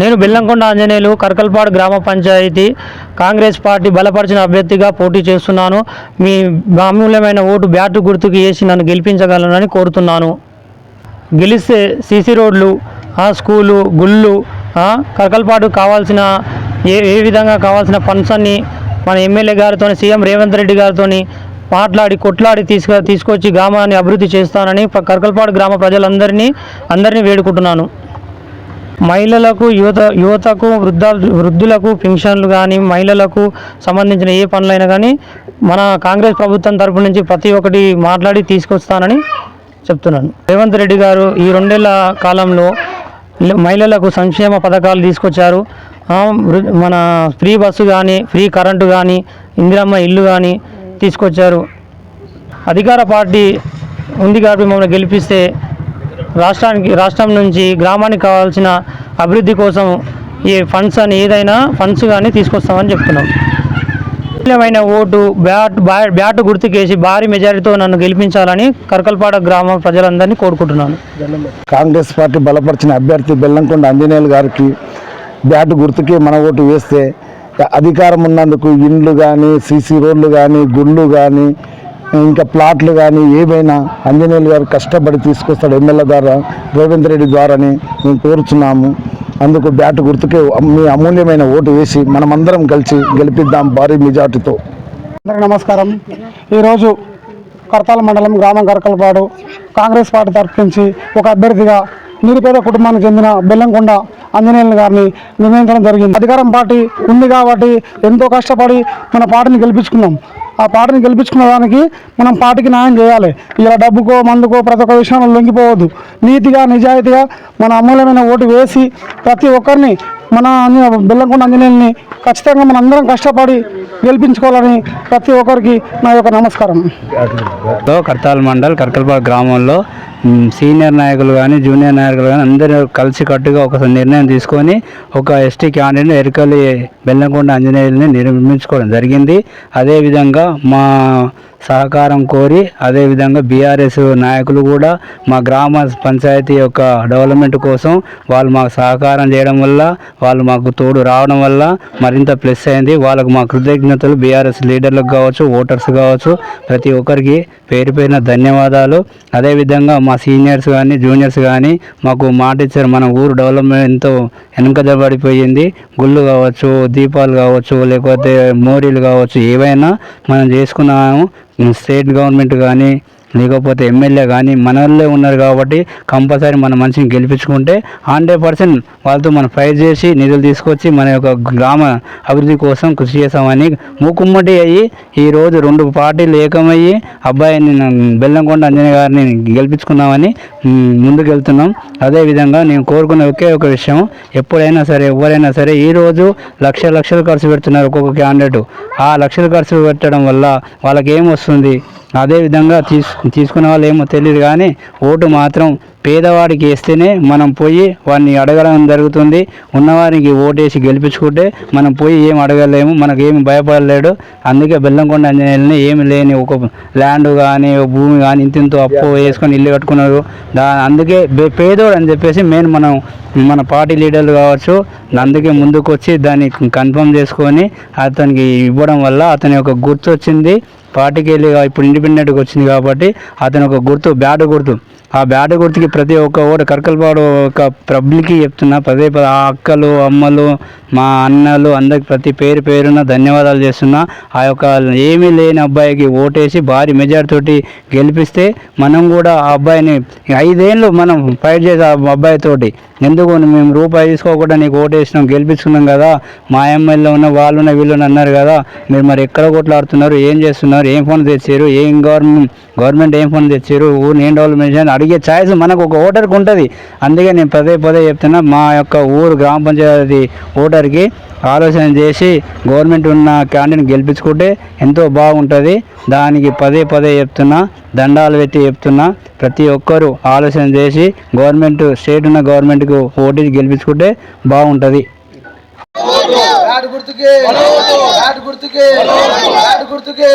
నేను బెల్లంకొండ ఆంజనేయులు కరకల్పాడు గ్రామ పంచాయతీ కాంగ్రెస్ పార్టీ బలపరిచిన అభ్యర్థిగా పోటీ చేస్తున్నాను. మీ అమూల్యమైన ఓటు బ్యాటు గుర్తుకు వేసి నన్ను గెలిపించగలనని కోరుతున్నాను. గెలిస్తే సీసీ రోడ్లు స్కూలు గుళ్ళు కరకల్పాడు కావాల్సిన ఏ ఏ విధంగా కావాల్సిన ఫండ్స్ అన్ని మన ఎమ్మెల్యే గారితో సీఎం రేవంత్ రెడ్డి గారితో మాట్లాడి కొట్లాడి తీసుకు తీసుకొచ్చి గ్రామాన్ని అభివృద్ధి చేస్తానని కరకల్పాడు గ్రామ ప్రజలందరినీ అందరినీ వేడుకుంటున్నాను. మహిళలకు యువత యువతకు వృద్ధ వృద్ధులకు పెన్షన్లు కానీ మహిళలకు సంబంధించిన ఏ పనులైనా కానీ మన కాంగ్రెస్ ప్రభుత్వం తరపు నుంచి ప్రతి ఒక్కటి మాట్లాడి తీసుకొస్తానని చెప్తున్నాను. రేవంత్ రెడ్డి గారు ఈ రెండేళ్ళ కాలంలో మహిళలకు సంక్షేమ పథకాలు తీసుకొచ్చారు. మన ఫ్రీ బస్సు కానీ ఫ్రీ కరెంటు కానీ ఇందిరమ్మ ఇల్లు కానీ తీసుకొచ్చారు. అధికార పార్టీ ఉంది కాబట్టి మమ్మల్ని గెలిపిస్తే రాష్ట్రానికి రాష్ట్రం నుంచి గ్రామానికి కావాల్సిన అభివృద్ధి కోసం ఈ ఫండ్స్ అని ఏదైనా ఫండ్స్ కానీ తీసుకొస్తామని చెప్తున్నాం. అమూల్యమైన ఓటు బ్యాట్ బ్యా- బ్యాట్ గుర్తుకేసి భారీ మెజారిటీతో నన్ను గెలిపించాలని కరకల్పాడ గ్రామ ప్రజలందరినీ కోరుకుంటున్నాను. కాంగ్రెస్ పార్టీ బలపరిచిన అభ్యర్థి బెల్లంకొండ అంజనేయులు గారికి బ్యాటు గుర్తుకి మన ఓటు వేస్తే అధికారం ఉన్నందుకు ఇండ్లు కానీ సీసీ రోడ్లు కానీ గుళ్ళు కానీ ఇంకా ప్లాట్లు కానీ ఏవైనా ఆంజనేయులు గారు కష్టపడి తీసుకొస్తాడు ఎమ్మెల్యే ద్వారా రేవంత్ రెడ్డి ద్వారాని మేము కోరుచున్నాము. అందుకు బ్యాట్ గుర్తుకే మీ అమూల్యమైన ఓటు వేసి మనమందరం కలిసి గెలిపిద్దాం భారీ మెజార్టీతో. అందరికీ నమస్కారం. ఈరోజు కర్తాల మండలం గ్రామం కరకలపాడు కాంగ్రెస్ పార్టీ తరఫునుంచి ఒక అభ్యర్థిగా నిరుపేద కుటుంబానికి చెందిన బెల్లంకొండ ఆంజనేయులు గారిని నిర్ణయించడం జరిగింది. అధికారం పార్టీ ఉంది కాబట్టి ఎంతో కష్టపడి మన పార్టీని గెలిపించుకున్నాం. ఆ పార్టీని గెలిపించుకున్న దానికి మనం పార్టీకి న్యాయం చేయాలి. ఇలా డబ్బుకో మందుకో ప్రతి ఒక్క విషయంలో లొంగిపోవద్దు. నీతిగా నిజాయితీగా మన అమూల్యమైన ఓటు వేసి ప్రతి ఒక్కరిని మన అంజ- బెల్లంకొండ ఆంజనేయుల్ని ఖచ్చితంగా మన అందరం కష్టపడి గెలిపించుకోవాలని ప్రతి ఒక్కరికి నా యొక్క నమస్కారం. లో కర్తాల్ మండల్ కర్కల్పాడు గ్రామంలో సీనియర్ నాయకులు కానీ జూనియర్ నాయకులు కానీ అందరూ కలిసి కట్టుగా ఒక నిర్ణయం తీసుకొని ఒక ఎస్టీ క్యాండిడేట్ ఎరకలి బెల్లంకొండ ఆంజనేయుల్ని నిర్మించుకోవడం జరిగింది. అదేవిధంగా మా సహకారం కోరి అదేవిధంగా బీఆర్ఎస్ నాయకులు కూడా మా గ్రామ పంచాయతీ యొక్క డెవలప్మెంట్ కోసం వాళ్ళు మాకు సహకారం చేయడం వల్ల వాళ్ళు మాకు తోడు రావడం వల్ల మరింత ప్లస్ అయింది. వాళ్ళకు మా కృతజ్ఞతలు. బీఆర్ఎస్ లీడర్లకు కావచ్చు ఓటర్స్ కావచ్చు ప్రతి ఒక్కరికి పేరు పేరున ధన్యవాదాలు. అదేవిధంగా మా సీనియర్స్ కానీ జూనియర్స్ కానీ మాకు మాట ఇచ్చారు. మన ఊరు డెవలప్మెంట్తో వెనుకదబడిపోయింది గుళ్ళు కావచ్చు దీపాలు కావచ్చు లేకపోతే మోరీలు కావచ్చు ఏవైనా మనం చేసుకున్నాము. స్టేట్ గవర్నమెంట్ కానీ లేకపోతే ఎమ్మెల్యే కానీ మన వాళ్ళే ఉన్నారు కాబట్టి కంపల్సరీ మన మనిషిని గెలిపించుకుంటే హండ్రెడ్ పర్సెంట్ వాళ్ళతో మనం ఫైట్ చేసి నిధులు తీసుకొచ్చి మన యొక్క గ్రామ అభివృద్ధి కోసం కృషి చేస్తామని మూకుమ్మటి అయ్యి ఈరోజు రెండు పార్టీలు ఏకమయ్యి అబ్బాయిని బెల్లంకొండ అంజనే గారిని గెలిపించుకున్నామని ముందుకు వెళ్తున్నాం అదేవిధంగా నేను కోరుకున్న ఒకే ఒక విషయం ఎప్పుడైనా సరే ఎవరైనా సరే ఈరోజు లక్ష లక్షలు ఖర్చు పెడుతున్నారు ఒక్కొక్క క్యాండిడేట్ ఆ లక్షలు ఖర్చు పెట్టడం వల్ల వాళ్ళకి ఏం వస్తుంది? అదేవిధంగా తీసు తీసుకున్న వాళ్ళు ఏమో తెలియదు కానీ ఓటు మాత్రం పేదవాడికి వేస్తేనే మనం పోయి వాడిని అడగడం జరుగుతుంది. ఉన్నవారికి ఓటేసి గెలిపించుకుంటే మనం పోయి ఏం అడగలేము మనకు ఏమి భయపడలేడు. అందుకే బెల్లంకొండ అంజనేయులని ఏమి లేని ఒక ల్యాండ్ కానీ ఒక భూమి కానీ ఇంతింతో అప్పు వేసుకొని ఇల్లు కట్టుకున్నారు దా అందుకే పేదోడు అని చెప్పేసి మెయిన్ మనం మన పార్టీ లీడర్లు కావచ్చు అందుకే ముందుకు వచ్చి దాన్ని కన్ఫర్మ్ చేసుకొని అతనికి ఇవ్వడం వల్ల అతని యొక్క గుర్తు వచ్చింది పార్టీకి వెళ్ళి ఇప్పుడు ఇండిపెండెంట్గా వచ్చింది కాబట్టి అతని ఒక గుర్తు బ్యాట్ గుర్తు. ఆ బ్యాట్ గుర్తుకి ప్రతి ఒక్క ఓటు కరకలపాడు ఒక పబ్లిక్కి చెప్తున్నా. పదే పదే ఆ అక్కలు అమ్మలు మా అన్నలు అందరికి ప్రతి పేరు పేరున ధన్యవాదాలు చేస్తున్నా. ఆ యొక్క ఏమీ లేని అబ్బాయికి ఓటేసి భారీ మెజార్టీతోటి గెలిపిస్తే మనం కూడా ఆ అబ్బాయిని ఐదేళ్ళు మనం ఫైట్ చేసే ఆ అబ్బాయితోటి ఎందుకు మేము రూపాయి తీసుకోకుండా నీకు ఓటేసినాం గెలిపించుకున్నాం కదా? మా ఎమ్మెల్యే ఉన్న వాళ్ళు ఉన్న వీళ్ళు అన్నారు కదా? మీరు మరి ఎక్కడ కొట్లాడుతున్నారు? ఏం చేస్తున్నారు? ఏం ఫోన్ తెచ్చారు? ఏం గవర్నమెంట్ గవర్నమెంట్ ఏం ఫోన్ తెచ్చారు? ఊరిని ఏం డెవలప్మెంట్ చేయాలి అడిగే ఛాయిస్ మనకు ఒక ఓటర్కి ఉంటుంది. అందుకే నేను పదే పదే చెప్తున్నా మా యొక్క ఊరు గ్రామ పంచాయతీ అందరికీ ఆలోచన చేసి గవర్నమెంట్ ఉన్న క్యాంటీన్ గెలిపించుకుంటే ఎంతో బాగుంటుంది. దానికి పదే పదే చెప్తున్నా దండాలు పెట్టి చెప్తున్నా ప్రతి ఒక్కరూ ఆలోచన చేసి గవర్నమెంట్ స్టేట్ ఉన్న గవర్నమెంట్కు ఓటీ గెలిపించుకుంటే బాగుంటుంది. గుర్తుకే గుర్తుకే గుర్తుకే.